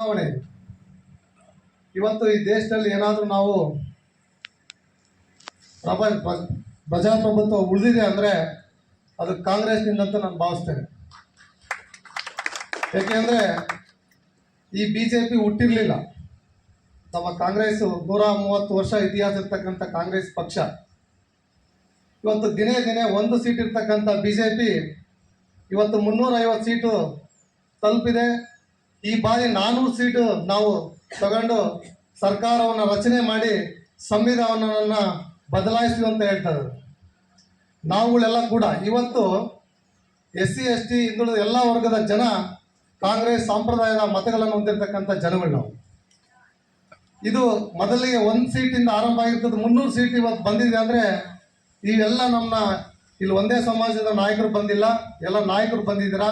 ಚುನಾವಣೆ ಇವತ್ತು ಈ ದೇಶದಲ್ಲಿ ಏನಾದರೂ ನಾವು ಪ್ರಭ ಪ್ರ- ಪ್ರಜಾಪ್ರಭುತ್ವ ಉಳಿದಿದೆ ಅಂದರೆ ಅದು ಕಾಂಗ್ರೆಸ್ನಿಂದ ಅಂತ ನಾನು ಭಾವಿಸ್ತೇನೆ. ಏಕೆಂದರೆ ಈ ಬಿ ಜೆ ಪಿ ಹುಟ್ಟಿರಲಿಲ್ಲ. ನಮ್ಮ ಕಾಂಗ್ರೆಸ್ ನೂರ ಮೂವತ್ತು ವರ್ಷ ಇತಿಹಾಸ ಇರ್ತಕ್ಕಂಥ ಕಾಂಗ್ರೆಸ್ ಪಕ್ಷ. ಇವತ್ತು ದಿನೇ ದಿನೇ ಒಂದು ಸೀಟ್ ಇರ್ತಕ್ಕಂಥ ಬಿ ಜೆ ಪಿ ಇವತ್ತು ಮುನ್ನೂರೈವತ್ತು ಸೀಟು ತಲುಪಿದೆ. ಈ ಬಾರಿ ನಾನ್ನೂರು ಸೀಟು ನಾವು ತಗೊಂಡು ಸರ್ಕಾರವನ್ನು ರಚನೆ ಮಾಡಿ ಸಂವಿಧಾನವನ್ನು ಬದಲಾಯಿಸ್ತೀವಿ ಅಂತ ಹೇಳ್ತಾರೆ. ನಾವುಗಳೆಲ್ಲ ಕೂಡ ಇವತ್ತು ಎಸ್ ಸಿ ಎಸ್ ಟಿ ಹಿಂದುಳಿದ ಎಲ್ಲ ವರ್ಗದ ಜನ ಕಾಂಗ್ರೆಸ್ ಸಂಪ್ರದಾಯದ ಮತಗಳನ್ನು ಹೊಂದಿರತಕ್ಕಂಥ ಜನಗಳು ನಾವು. ಇದು ಮೊದಲಿಗೆ ಒಂದು ಸೀಟಿಂದ ಆರಂಭ ಆಗಿರ್ತದೆ, ಮುನ್ನೂರು ಸೀಟ್ ಇವತ್ತು ಬಂದಿದೆ ಅಂದರೆ ಇವೆಲ್ಲ ನಮ್ಮ ಇಲ್ಲಿ ಒಂದೇ ಸಮಾಜದ ನಾಯಕರು ಬಂದಿಲ್ಲ, ಎಲ್ಲ ನಾಯಕರು ಬಂದಿದ್ದೀರಾ?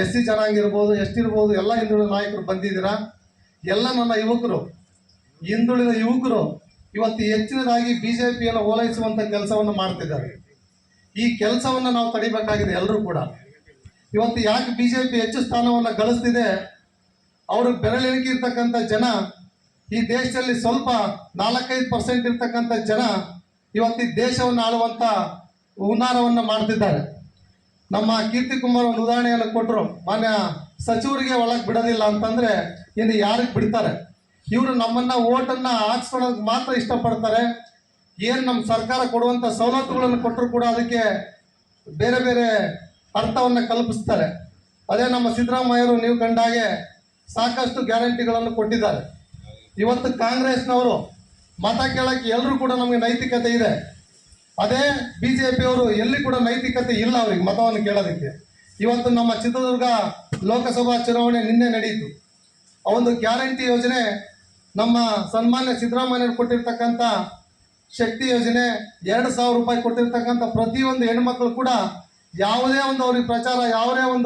ಎಸ್ ಸಿ ಜನಾಂಗಿರ್ಬೋದು ಎಷ್ಟಿರ್ಬೋದು ಎಲ್ಲ ಹಿಂದುಳಿದ ನಾಯಕರು ಬಂದಿದ್ದೀರಾ? ಎಲ್ಲ ನನ್ನ ಯುವಕರು, ಹಿಂದುಳಿದ ಯುವಕರು ಇವತ್ತು ಹೆಚ್ಚಿನದಾಗಿ ಬಿ ಜೆ ಪಿಯನ್ನು ಓಲೈಸುವಂಥ ಕೆಲಸವನ್ನು ಮಾಡ್ತಿದ್ದಾರೆ. ಈ ಕೆಲಸವನ್ನು ನಾವು ತಡಿಬೇಕಾಗಿದೆ ಎಲ್ಲರೂ ಕೂಡ. ಇವತ್ತು ಯಾಕೆ ಬಿ ಜೆ ಪಿ ಹೆಚ್ಚು ಸ್ಥಾನವನ್ನು ಗಳಿಸ್ತಿದೆ? ಅವರು ಬೆರಳಿಣಿಕೆ ಜನ, ಈ ದೇಶದಲ್ಲಿ ಸ್ವಲ್ಪ ನಾಲ್ಕೈದು ಪರ್ಸೆಂಟ್ ಇರ್ತಕ್ಕಂಥ ಜನ ಇವತ್ತು ದೇಶವನ್ನು ಆಳುವಂಥ ಹುನ್ನಾರವನ್ನು ಮಾಡ್ತಿದ್ದಾರೆ. ನಮ್ಮ ಕೀರ್ತಿ ಕುಮಾರ್ ಒಂದು ಉದಾಹರಣೆಯನ್ನು ಕೊಟ್ಟರು ಮಾನ್ಯ ಸಚಿವರಿಗೆ ಒಳಗೆ ಬಿಡೋದಿಲ್ಲ ಅಂತಂದ್ರೆ ಇನ್ನು ಯಾರಿಗೆ ಬಿಡ್ತಾರೆ? ಇವರು ನಮ್ಮನ್ನ ಓಟನ್ನ ಹಾಕ್ಸ್ಕೊಳೋದಕ್ಕೆ ಮಾತ್ರ ಇಷ್ಟಪಡ್ತಾರೆ. ಏನು ನಮ್ಮ ಸರ್ಕಾರ ಕೊಡುವಂಥ ಸವಲತ್ತುಗಳನ್ನು ಕೊಟ್ಟರು ಕೂಡ ಅದಕ್ಕೆ ಬೇರೆ ಬೇರೆ ಅರ್ಥವನ್ನು ಕಲ್ಪಿಸ್ತಾರೆ. ಅದೇ ನಮ್ಮ ಸಿದ್ದರಾಮಯ್ಯರು ನೀವು ಕಂಡಾಗೆ ಸಾಕಷ್ಟು ಗ್ಯಾರಂಟಿಗಳನ್ನು ಕೊಟ್ಟಿದ್ದಾರೆ. ಇವತ್ತು ಕಾಂಗ್ರೆಸ್ನವರು ಮತ ಕೇಳಕ್ಕೆ ಎಲ್ಲರೂ ಕೂಡ ನಮಗೆ ನೈತಿಕತೆ ಇದೆ. ಅದೇ ಬಿ ಜೆ ಪಿಯವರು ಎಲ್ಲಿ ಕೂಡ ನೈತಿಕತೆ ಇಲ್ಲ ಅವ್ರಿಗೆ ಮತವನ್ನು ಕೇಳೋದಕ್ಕೆ. ಇವತ್ತು ನಮ್ಮ ಚಿತ್ರದುರ್ಗ ಲೋಕಸಭಾ ಚುನಾವಣೆ ನಿನ್ನೆ ನಡೆಯಿತು ಆ ಒಂದು ಗ್ಯಾರಂಟಿ ಯೋಜನೆ ನಮ್ಮ ಸನ್ಮಾನ್ಯ ಸಿದ್ದರಾಮಯ್ಯರು ಕೊಟ್ಟಿರ್ತಕ್ಕಂಥ ಶಕ್ತಿ ಯೋಜನೆ ಎರಡು ಸಾವಿರ ರೂಪಾಯಿ ಕೊಟ್ಟಿರ್ತಕ್ಕಂಥ ಪ್ರತಿಯೊಂದು ಹೆಣ್ಮಕ್ಳು ಕೂಡ ಯಾವುದೇ ಒಂದು ಅವ್ರಿಗೆ ಪ್ರಚಾರ, ಯಾವುದೇ ಒಂದು